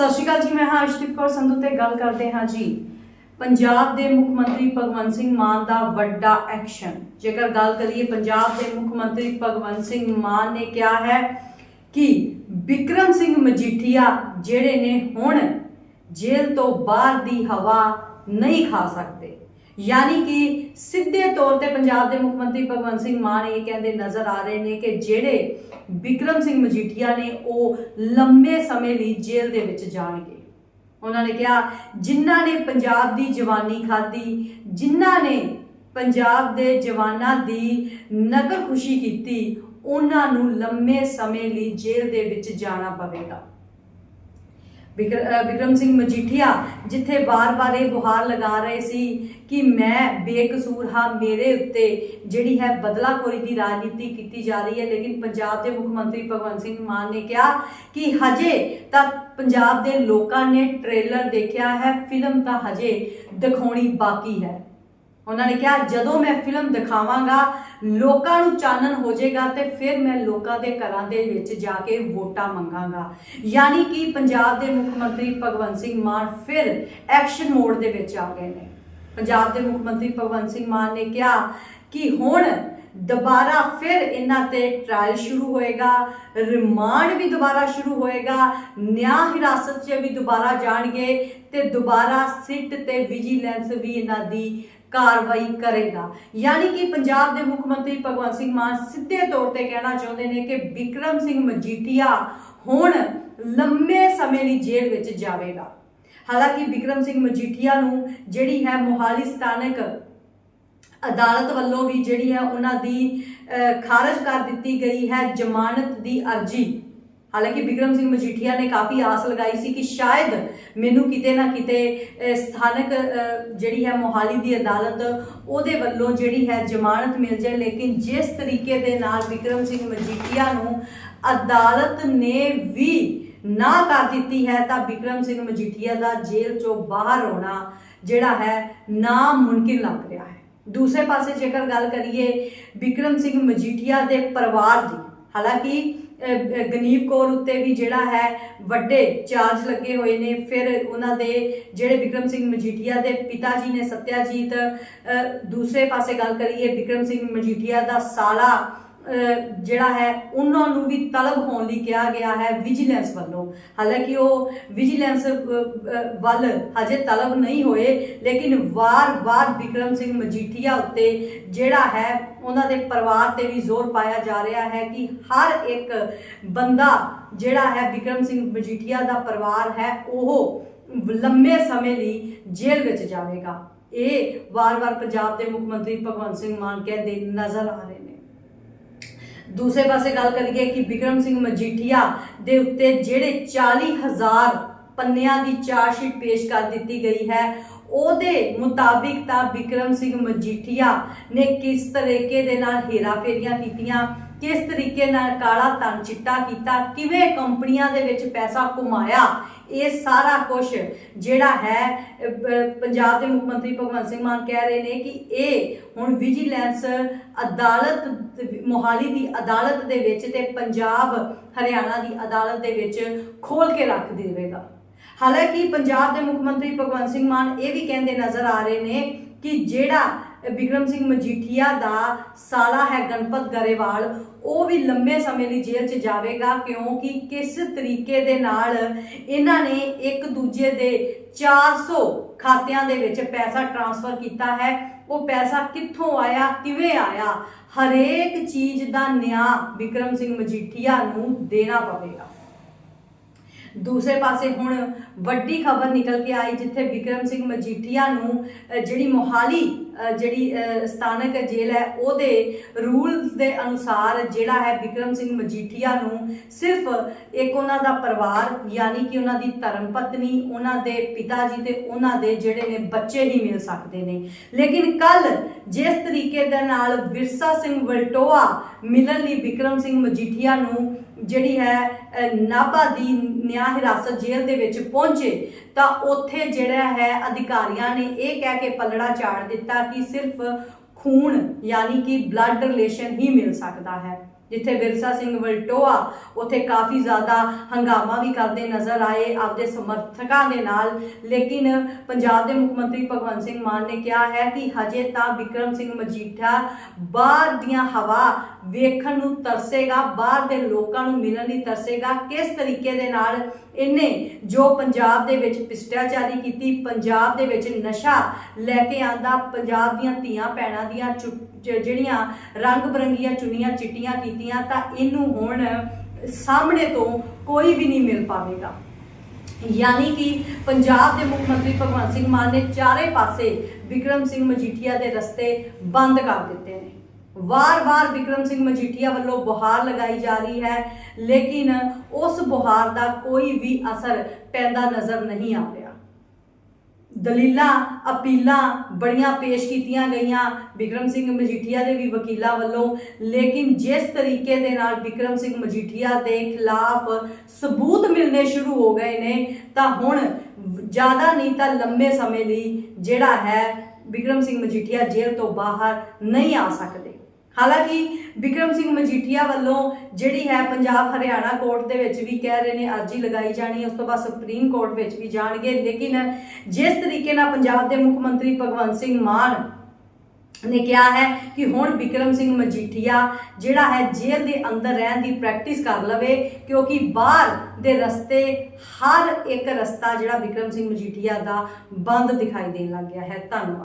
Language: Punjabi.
ਸਤਿ ਸ਼੍ਰੀ ਅਕਾਲ ਜੀ, ਮੈਂ ਹਾਂ ਅਰਸ਼ਦੀਪ ਕੌਰ ਸੰਧੂ ਤੇ ਗੱਲ ਕਰਦੇ ਹਾਂ ਜੀ। ਪੰਜਾਬ ਦੇ ਮੁੱਖ ਮੰਤਰੀ ਭਗਵੰਤ ਸਿੰਘ ਮਾਨ ਦਾ ਵੱਡਾ ਐਕਸ਼ਨ। ਜੇਕਰ ਗੱਲ ਕਰੀਏ ਪੰਜਾਬ ਦੇ ਮੁੱਖ ਮੰਤਰੀ ਭਗਵੰਤ ਸਿੰਘ ਮਾਨ ਨੇ ਕਿਹਾ ਹੈ ਕਿ ਵਿਕਰਮ ਸਿੰਘ ਮਜੀਠੀਆ ਜਿਹੜੇ ਨੇ ਹੁਣ ਜੇਲ੍ਹ ਤੋਂ ਬਾਹਰ ਦੀ ਹਵਾ ਨਹੀਂ ਖਾ ਸਕਦੇ। ਯਾਨੀ ਕਿ ਸਿੱਧੇ ਤੌਰ ਤੇ ਪੰਜਾਬ ਦੇ ਮੁੱਖ ਮੰਤਰੀ ਭਗਵੰਤ ਸਿੰਘ ਮਾਨ ਇਹ ਕਹਿੰਦੇ ਨਜ਼ਰ ਆ ਰਹੇ ਨੇ ਕਿ ਜਿਹੜੇ ਵਿਕਰਮ ਸਿੰਘ ਮਜੀਠੀਆ ਨੇ ਉਹ ਲੰਬੇ ਸਮੇਂ ਲਈ ਜੇਲ੍ਹ ਦੇ ਵਿੱਚ ਜਾਣਗੇ। ਉਹਨਾਂ ਨੇ ਕਿਹਾ, ਜਿਨ੍ਹਾਂ ਨੇ ਪੰਜਾਬ ਦੀ ਜਵਾਨੀ ਖਾਧੀ, ਜਿਨ੍ਹਾਂ ਨੇ ਪੰਜਾਬ ਦੇ ਜਵਾਨਾਂ ਦੀ ਨਕਲ ਖੁਸ਼ੀ ਕੀਤੀ, ਉਹਨਾਂ ਨੂੰ ਲੰਮੇ ਸਮੇਂ ਲਈ ਜੇਲ੍ਹ ਦੇ ਵਿੱਚ ਜਾਣਾ ਪਵੇਗਾ। ਵਿਕਰਮ ਸਿੰਘ ਮਜੀਠੀਆ, ਜਿੱਥੇ ਵਾਰ-ਵਾਰ ਇਹ ਗੁਹਾਰ ਲਗਾ ਰਹੇ ਸੀ ਕਿ ਮੈਂ ਬੇਕਸੂਰ ਹਾਂ ਮੇਰੇ ਉੱਤੇ, ਜਿਹੜੀ ਹੈ ਬਦਲਾਖੋਰੀ ਦੀ ਰਾਜਨੀਤੀ ਕੀਤੀ ਜਾ ਰਹੀ ਹੈ। ਲੇਕਿਨ ਪੰਜਾਬ ਦੇ ਮੁੱਖ ਮੰਤਰੀ ਭਗਵੰਤ ਸਿੰਘ ਮਾਨ ਨੇ ਕਿਹਾ ਕਿ ਹਜੇ ਤਾਂ ਪੰਜਾਬ ਦੇ ਲੋਕਾਂ ਨੇ ਟ੍ਰੇਲਰ ਦੇਖਿਆ ਹੈ, ਫਿਲਮ ਤਾਂ ਹਜੇ ਦਿਖਾਉਣੀ ਬਾਕੀ ਹੈ। ਉਹਨਾਂ ਨੇ ਕਿਹਾ, ਜਦੋਂ ਮੈਂ ਫਿਲਮ ਦਿਖਾਵਾਂਗਾ, ਲੋਕਾਂ ਨੂੰ ਚਾਨਣ ਹੋ ਜਾਏਗਾ ਤੇ ਫਿਰ ਮੈਂ ਲੋਕਾਂ ਦੇ ਘਰਾਂ ਦੇ ਵਿੱਚ ਜਾ ਕੇ ਵੋਟਾਂ ਮੰਗਾਂਗਾ। ਯਾਨੀ ਕਿ ਪੰਜਾਬ ਦੇ ਮੁੱਖ ਮੰਤਰੀ ਭਗਵੰਤ ਸਿੰਘ ਮਾਨ ਫਿਰ ਐਕਸ਼ਨ ਮੋਡ ਦੇ ਵਿੱਚ ਆ ਗਏ ਨੇ। ਪੰਜਾਬ ਦੇ ਮੁੱਖ ਮੰਤਰੀ ਭਗਵੰਤ ਸਿੰਘ ਮਾਨ ਨੇ ਕਿਹਾ ਕਿ ਹੁਣ ਦੁਬਾਰਾ ਫਿਰ ਇਹਨਾਂ ਤੇ ਟ੍ਰਾਇਲ ਸ਼ੁਰੂ ਹੋਏਗਾ ਰਿਮਾਂਡ ਵੀ ਦੁਬਾਰਾ ਸ਼ੁਰੂ ਹੋਏਗਾ, ਨਿਆਂ ਹਿਰਾਸਤ 'ਚ ਵੀ ਦੁਬਾਰਾ ਜਾਣਗੇ ਤੇ ਦੁਬਾਰਾ ਸਿੱਟ ਤੇ ਵਿਜੀਲੈਂਸ ਵੀ ਇਹਨਾਂ ਦੀ ਕਾਰਵਾਈ ਕਰੇਗਾ। ਯਾਨੀ ਕਿ ਪੰਜਾਬ ਦੇ ਮੁੱਖ ਮੰਤਰੀ ਭਗਵੰਤ ਸਿੰਘ ਮਾਨ ਸਿੱਧੇ ਤੌਰ ਤੇ ਕਹਿਣਾ ਚਾਹੁੰਦੇ ਨੇ ਕਿ ਵਿਕਰਮ ਸਿੰਘ ਮਜੀਠੀਆ ਹੁਣ ਲੰਮੇ ਸਮੇਂ ਲਈ ਜੇਲ੍ਹ ਵਿੱਚ ਜਾਵੇਗਾ। ਹਾਲਾਂਕਿ ਵਿਕਰਮ ਸਿੰਘ ਮਜੀਠੀਆ ਨੂੰ ਜਿਹੜੀ ਹੈ ਮੋਹਾਲੀ ਸਥਾਨਕ ਅਦਾਲਤ ਵੱਲੋਂ ਵੀ ਜਿਹੜੀ ਹੈ ਉਹਨਾਂ ਦੀ ਖਾਰਜ ਕਰ ਦਿੱਤੀ ਗਈ ਹੈ ਜ਼ਮਾਨਤ ਦੀ ਅਰਜੀ। ਹਾਲਾਂਕਿ ਬਿਕਰਮ ਸਿੰਘ ਮਜੀਠੀਆ ਨੇ ਕਾਫੀ ਆਸ ਲਗਾਈ ਸੀ ਕਿ ਸ਼ਾਇਦ ਮੈਨੂੰ ਕਿਤੇ ਨਾ ਕਿਤੇ ਸਥਾਨਕ ਜਿਹੜੀ ਹੈ ਮੋਹਾਲੀ ਦੀ ਅਦਾਲਤ ਉਹਦੇ ਵੱਲੋਂ ਜਿਹੜੀ ਹੈ ਜ਼ਮਾਨਤ ਮਿਲ ਜਾਏ। ਲੇਕਿਨ ਜਿਸ ਤਰੀਕੇ ਦੇ ਨਾਲ ਬਿਕਰਮ ਸਿੰਘ ਮਜੀਠੀਆ ਨੂੰ ਅਦਾਲਤ ਨੇ ਵੀ ਨਾ ਕਰ ਦਿੱਤੀ ਹੈ, ਤਾਂ ਬਿਕਰਮ ਸਿੰਘ ਮਜੀਠੀਆ ਦਾ ਜੇਲ੍ਹ ਚੋਂ ਬਾਹਰ ਆਉਣਾ ਜਿਹੜਾ ਹੈ ਨਾ ਮੁਮਕਿਨ ਲੱਗ ਰਿਹਾ ਹੈ। ਦੂਸਰੇ ਪਾਸੇ ਜੇਕਰ ਗੱਲ ਕਰੀਏ ਬਿਕਰਮ ਸਿੰਘ ਮਜੀਠੀਆ ਦੇ ਪਰਿਵਾਰ ਦੀ, ਹਾਲਾਂਕਿ ਗਨੀਵ ਕੌਰ ਉੱਤੇ ਵੀ ਜਿਹੜਾ ਹੈ ਵੱਡੇ ਚਾਰਜ ਲੱਗੇ ਹੋਏ ਨੇ। ਫਿਰ ਉਹਨਾਂ ਦੇ ਜਿਹੜੇ ਵਿਕਰਮ ਸਿੰਘ ਮਜੀਠੀਆ ਦੇ ਪਿਤਾ ਜੀ ਨੇ, ਸਤਿਆਜੀਤ ਦੂਸਰੇ ਪਾਸੇ ਗੱਲ ਕਰੀਏ, ਵਿਕਰਮ ਸਿੰਘ ਮਜੀਠੀਆ ਦਾ ਸਾਲਾ ਜਿਹੜਾ ਹੈ, ਉਹਨਾਂ ਨੂੰ ਵੀ ਤਲਬ ਹੋਣ ਲਈ ਕਿਹਾ ਗਿਆ ਹੈ ਵਿਜੀਲੈਂਸ ਵੱਲੋਂ। ਹਾਲਾਂਕਿ ਉਹ ਵਿਜੀਲੈਂਸ ਵੱਲ ਹਜੇ ਤਲਬ ਨਹੀਂ ਹੋਏ, ਲੇਕਿਨ ਵਾਰ-ਵਾਰ ਵਿਕਰਮ ਸਿੰਘ ਮਜੀਠੀਆ ਉੱਤੇ ਜਿਹੜਾ ਹੈ, ਉਹਨਾਂ ਦੇ ਪਰਿਵਾਰ ਤੇ ਵੀ ਜ਼ੋਰ ਪਾਇਆ ਜਾ ਰਿਹਾ ਹੈ ਕਿ ਹਰ ਇੱਕ ਬੰਦਾ ਜਿਹੜਾ ਹੈ ਵਿਕਰਮ ਸਿੰਘ ਮਜੀਠੀਆ ਦਾ ਪਰਿਵਾਰ ਹੈ, ਉਹ ਲੰਮੇ ਸਮੇਂ ਲਈ ਜੇਲ੍ਹ ਵਿੱਚ ਜਾਵੇਗਾ। ਇਹ ਵਾਰ-ਵਾਰ ਪੰਜਾਬ ਦੇ ਮੁੱਖ ਮੰਤਰੀ ਭਗਵੰਤ ਸਿੰਘ ਮਾਨ ਕਹਿੰਦੇ ਨਜ਼ਰ ਆ ਰਹੇ ਨੇ। ਦੂਸਰੇ ਪਾਸੇ ਗੱਲ ਕਰੀਏ ਕਿ ਵਿਕਰਮ ਸਿੰਘ ਮਜੀਠੀਆ ਦੇ ਉੱਤੇ ਜਿਹੜੇ 40000 ਪੰਨਿਆਂ ਦੀ ਚਾਰਜ ਸ਼ੀਟ ਪੇਸ਼ ਕਰ ਦਿੱਤੀ ਗਈ ਹੈ, ਉਹਦੇ ਮੁਤਾਬਿਕ ਤਾਂ ਵਿਕਰਮ ਸਿੰਘ ਮਜੀਠੀਆ ਨੇ ਕਿਸ ਤਰੀਕੇ ਦੇ ਨਾਲ ਹੇਰਾਫੇਰੀਆਂ ਕੀਤੀਆਂ? ਕਿਸ ਤਰੀਕੇ ਨਾਲ ਕਾਲਾ ਧਨ ਚਿੱਟਾ ਕੀਤਾ, ਕਿਵੇਂ ਕੰਪਨੀਆਂ ਦੇ ਵਿੱਚ ਪੈਸਾ ਕਮਾਇਆ ਇਹ ਸਾਰਾ ਕੁਝ ਜਿਹੜਾ ਹੈ ਪੰਜਾਬ ਦੇ ਮੁੱਖ ਮੰਤਰੀ ਭਗਵੰਤ ਸਿੰਘ ਮਾਨ ਕਹਿ ਰਹੇ ਨੇ ਕਿ ਇਹ ਹੁਣ ਵਿਜੀਲੈਂਸ ਅਦਾਲਤ, ਮੋਹਾਲੀ ਦੀ ਅਦਾਲਤ ਦੇ ਵਿੱਚ ਤੇ ਪੰਜਾਬ, ਹਰਿਆਣਾ ਦੀ ਅਦਾਲਤ ਦੇ ਵਿੱਚ ਖੋਲ ਕੇ ਰੱਖ ਦੇਵੇਗਾ। ਹਾਲਾਂਕਿ ਪੰਜਾਬ ਦੇ ਮੁੱਖ ਮੰਤਰੀ ਭਗਵੰਤ ਸਿੰਘ ਮਾਨ ਇਹ ਵੀ ਕਹਿੰਦੇ ਨਜ਼ਰ ਆ ਰਹੇ ਨੇ ਕਿ ਜਿਹੜਾ ਬਿਕਰਮ ਸਿੰਘ ਮਜੀਠੀਆ ਦਾ ਸਾਲਾ ਹੈ ਗਣਪਤ ਗਰੇਵਾਲ। ਉਹ ਵੀ ਲੰਬੇ ਸਮੇਂ ਲਈ ਜੇਲ੍ਹ 'ਚ ਜਾਵੇਗਾ ਕਿਉਂਕਿ ਕਿਸ ਤਰੀਕੇ ਦੇ ਨਾਲ ਇਹਨਾਂ ਨੇ ਇੱਕ ਦੂਜੇ ਦੇ 400 ਖਾਤਿਆਂ ਦੇ ਵਿੱਚ ਪੈਸਾ ਟ੍ਰਾਂਸਫਰ ਕੀਤਾ ਹੈ। ਉਹ ਪੈਸਾ ਕਿੱਥੋਂ ਆਇਆ, ਕਿਵੇਂ ਆਇਆ? ਹਰੇਕ ਚੀਜ਼ ਦਾ ਨਿਆਂ ਵਿਕਰਮ ਸਿੰਘ ਮਜੀਠੀਆ ਨੂੰ ਦੇਣਾ ਪਵੇਗਾ। ਦੂਸਰੇ ਪਾਸੇ ਹੁਣ ਵੱਡੀ ਖਬਰ ਨਿਕਲ ਕੇ ਆਈ ਜਿੱਥੇ ਵਿਕਰਮ ਸਿੰਘ ਮਜੀਠੀਆ ਨੂੰ ਜਿਹੜੀ ਮੋਹਾਲੀ ਜਿਹੜੀ ਸਥਾਨਕ ਜੇਲ੍ਹ ਹੈ, ਉਹਦੇ ਰੂਲਸ ਦੇ ਅਨੁਸਾਰ ਜਿਹੜਾ ਹੈ ਵਿਕਰਮ ਸਿੰਘ ਮਜੀਠੀਆ ਨੂੰ ਸਿਰਫ ਇੱਕ ਉਹਨਾਂ ਦਾ ਪਰਿਵਾਰ, ਯਾਨੀ ਕਿ ਉਹਨਾਂ ਦੀ ਧਰਮ ਪਤਨੀ, ਉਹਨਾਂ ਦੇ ਪਿਤਾ ਜੀ ਤੇ ਉਹਨਾਂ ਦੇ ਜਿਹੜੇ ਨੇ ਬੱਚੇ ਹੀ ਮਿਲ ਸਕਦੇ ਨੇ। ਲੇਕਿਨ ਕੱਲ ਜਿਸ ਤਰੀਕੇ ਦੇ ਨਾਲ ਵਿਰਸਾ ਸਿੰਘ ਵਲਟੋਆ ਮਿਲਣ ਲਈ ਵਿਕਰਮ ਸਿੰਘ ਮਜੀਠੀਆ ਨੂੰ ਜਿਹੜੀ ਹੈ ਨਾਭਾ ਦੀ ਨਿਆਂ ਹਿਰਾਸਤ ਜੇਲ੍ਹ ਦੇ ਵਿੱਚ ਪਹੁੰਚੇ, ਤਾਂ ਉੱਥੇ ਜਿਹੜਾ ਹੈ, ਅਧਿਕਾਰੀਆਂ ਨੇ ਇਹ ਕਹਿ ਕੇ ਪੱਲੜਾ ਝਾੜ ਦਿੱਤਾ ਕਿ ਸਿਰਫ ਖੂਨ, ਯਾਨੀ ਕਿ ਬਲੱਡ ਰਿਲੇਸ਼ਨ ਹੀ ਮਿਲ ਸਕਦਾ ਹੈ। ਜਿੱਥੇ ਵਿਰਸਾ ਸਿੰਘ ਵਲਟੋਆ ਉੱਥੇ ਕਾਫੀ ਜ਼ਿਆਦਾ ਹੰਗਾਮਾ ਵੀ ਕਰਦੇ ਨਜ਼ਰ ਆਏ, ਆਪਦੇ ਸਮਰਥਕਾਂ ਦੇ ਨਾਲ। ਲੇਕਿਨ ਪੰਜਾਬ ਦੇ ਮੁੱਖ ਮੰਤਰੀ ਭਗਵੰਤ ਸਿੰਘ ਮਾਨ ਨੇ ਕਿਹਾ ਹੈ ਕਿ ਹਜੇ ਤਾਂ ਵਿਕਰਮ ਸਿੰਘ ਮਜੀਠਾ ਬਾਹਰ ਦੀਆਂ ਹਵਾ ਵੇਖਣ ਨੂੰ ਤਰਸੇਗਾ, ਬਾਹਰ ਦੇ ਲੋਕਾਂ ਨੂੰ ਮਿਲਣ ਲਈ ਤਰਸੇਗਾ। ਕਿਸ ਤਰੀਕੇ ਦੇ ਨਾਲ ਇਹਨੇ ਜੋ ਪੰਜਾਬ ਦੇ ਵਿੱਚ ਭ੍ਰਿਸ਼ਟਾਚਾਰੀ ਕੀਤੀ, ਪੰਜਾਬ ਦੇ ਵਿੱਚ ਨਸ਼ਾ ਲੈ ਕੇ ਆਂਦਾ, ਪੰਜਾਬ ਦੀਆਂ ਧੀਆਂ ਭੈਣਾਂ ਦੀਆਂ ਚੁ- ਜਿਹੜੀਆਂ ਰੰਗ ਬਰੰਗੀਆਂ ਚੁੰਨੀਆਂ ਚਿੱਟੀਆਂ ਕੀਤੀਆਂ ਤਾਂ ਇਹਨੂੰ ਹੁਣ ਸਾਹਮਣੇ ਤੋਂ ਕੋਈ ਵੀ ਨਹੀਂ ਮਿਲ ਪਾਵੇਗਾ। ਯਾਨੀ ਕਿ ਪੰਜਾਬ ਦੇ ਮੁੱਖ ਮੰਤਰੀ ਭਗਵੰਤ ਸਿੰਘ ਮਾਨ ਨੇ ਚਾਰੇ ਪਾਸੇ ਵਿਕਰਮ ਸਿੰਘ ਮਜੀਠੀਆ ਦੇ ਰਸਤੇ ਬੰਦ ਕਰ ਦਿੱਤੇ ਨੇ। ਵਾਰ-ਵਾਰ ਵਿਕਰਮ ਸਿੰਘ ਮਜੀਠੀਆ ਵੱਲੋਂ ਬੁਹਾਰ ਲਗਾਈ ਜਾ ਰਹੀ ਹੈ, ਲੇਕਿਨ ਉਸ ਬੁਹਾਰ ਦਾ ਕੋਈ ਵੀ ਅਸਰ ਪੈਂਦਾ ਨਜ਼ਰ ਨਹੀਂ ਆ ਰਿਹਾ। ਦਲੀਲਾਂ, ਅਪੀਲਾਂ ਬੜੀਆਂ ਪੇਸ਼ ਕੀਤੀਆਂ ਗਈਆਂ। ਵਿਕਰਮ ਸਿੰਘ ਮਜੀਠੀਆ ਦੇ ਵੀ ਵਕੀਲਾਂ ਵੱਲੋਂ। ਲੇਕਿਨ ਜਿਸ ਤਰੀਕੇ ਦੇ ਨਾਲ ਵਿਕਰਮ ਸਿੰਘ ਮਜੀਠੀਆ ਦੇ ਖਿਲਾਫ ਸਬੂਤ ਮਿਲਣੇ ਸ਼ੁਰੂ ਹੋ ਗਏ ਨੇ, ਤਾਂ ਹੁਣ ਜ਼ਿਆਦਾ ਨਹੀਂ ਤਾਂ ਲੰਬੇ ਸਮੇਂ ਲਈ ਜਿਹੜਾ ਹੈ, ਵਿਕਰਮ ਸਿੰਘ ਮਜੀਠੀਆ ਜੇਲ੍ਹ ਤੋਂ ਬਾਹਰ ਨਹੀਂ ਆ ਸਕਦੇ। ਹਾਲਾਂਕਿ ਵਿਕਰਮ ਸਿੰਘ ਮਜੀਠੀਆ ਵੱਲੋਂ ਜਿਹੜੀ ਹੈ ਪੰਜਾਬ ਹਰਿਆਣਾ ਕੋਰਟ ਦੇ ਵਿੱਚ ਵੀ ਕਹਿ ਰਹੇ ਨੇ ਅਰਜੀ ਲਗਾਈ ਜਾਣੀ, ਉਸ ਤੋਂ ਬਾਅਦ ਸੁਪਰੀਮ ਕੋਰਟ ਵਿੱਚ ਵੀ ਜਾਣਗੇ। ਲੇਕਿਨ ਜਿਸ ਤਰੀਕੇ ਨਾਲ ਪੰਜਾਬ ਦੇ ਮੁੱਖ ਮੰਤਰੀ ਭਗਵੰਤ ਸਿੰਘ ਮਾਨ ਨੇ ਕਿਹਾ ਹੈ ਕਿ ਹੁਣ ਵਿਕਰਮ ਸਿੰਘ ਮਜੀਠੀਆ ਜਿਹੜਾ ਹੈ ਜੇਲ੍ਹ ਦੇ ਅੰਦਰ ਰਹਿਣ ਦੀ ਪ੍ਰੈਕਟਿਸ ਕਰ ਲਵੇ, ਕਿਉਂਕਿ ਬਾਹਰ ਦੇ ਰਸਤੇ ਹਰ ਇੱਕ ਰਸਤਾ ਜਿਹੜਾ ਵਿਕਰਮ ਸਿੰਘ ਮਜੀਠੀਆ ਦਾ ਬੰਦ ਦਿਖਾਈ ਦੇਣ ਲੱਗ ਗਿਆ ਹੈ। ਧੰਨਵਾਦ।